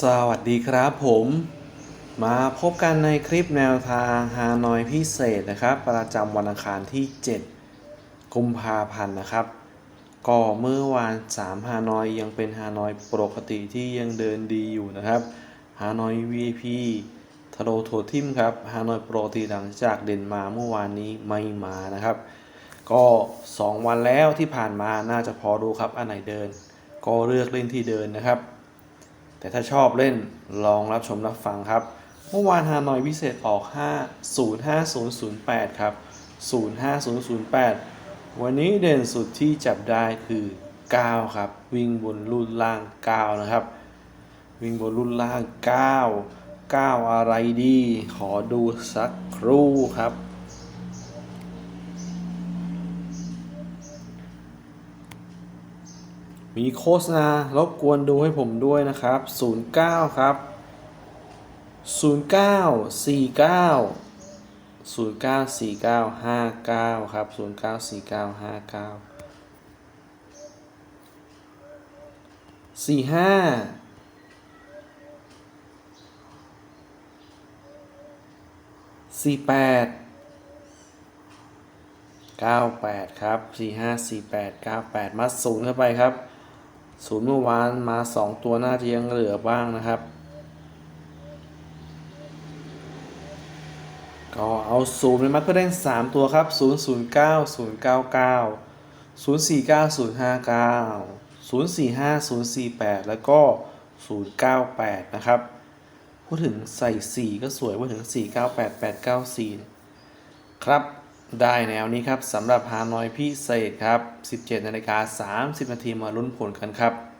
สวัสดีครับผม มาพบกันในคลิปแนวทางฮานอยพิเศษนะครับ ประจำวันอังคารที่ 7 กุมภาพันธ์นะครับ ก็เมื่อวาน 3 ฮานอยยังเป็นฮานอยปกติที่ยังเดินดีอยู่นะครับฮานอย VIP ทโลโททิมครับฮานอยโปรตีหลังจากเด่นมาเมื่อวานนี้ไม่มานะครับ ก็ 2 วันแล้วที่ผ่านมาน่าจะพอดูครับอันไหนเดิน ก็เลือกเล่นที่เดินนะครับ แต่ถ้าชอบเล่นลองรับชมรับฟังครับ เมื่อวานฮานอยพิเศษออก 5 05008 ครับ 05008 วันนี้เด่นสุดที่จับได้คือ 9 ครับ วิ่งบนรุ่นล่าง 9 นะครับ วิ่งบนรุ่นล่าง 9 9 อะไรดี ขอดูสักครู่ครับ มีโฆษณารบกวนดูให้ผมด้วยนะครับ 09 ครับ 0949 094959 ครับ 094959 45 48 98ครับ45 48 98มัดศูนย์เข้าไปครับ ศูนย์เมื่อวานมา 2 ตัวหน่าจะยังเหลือบ้างนะครับ ก็เอาศูนย์ไปมัดเพื่อได้3ตัวครับ 0 0 9 0 9 9 0 4 9 0 5 9 0 4 5 0 4 8 แล้วก็ 098 นะครับ พูดถึงใส่ 4 ก็สวย พูดถึง 4 9 8 8 9 4 ครับ ได้แนวนี้ครับสำหรับฮานอยพิเศษครับ 17นาฬิกา30นาทีมาลุ้นผลกันครับ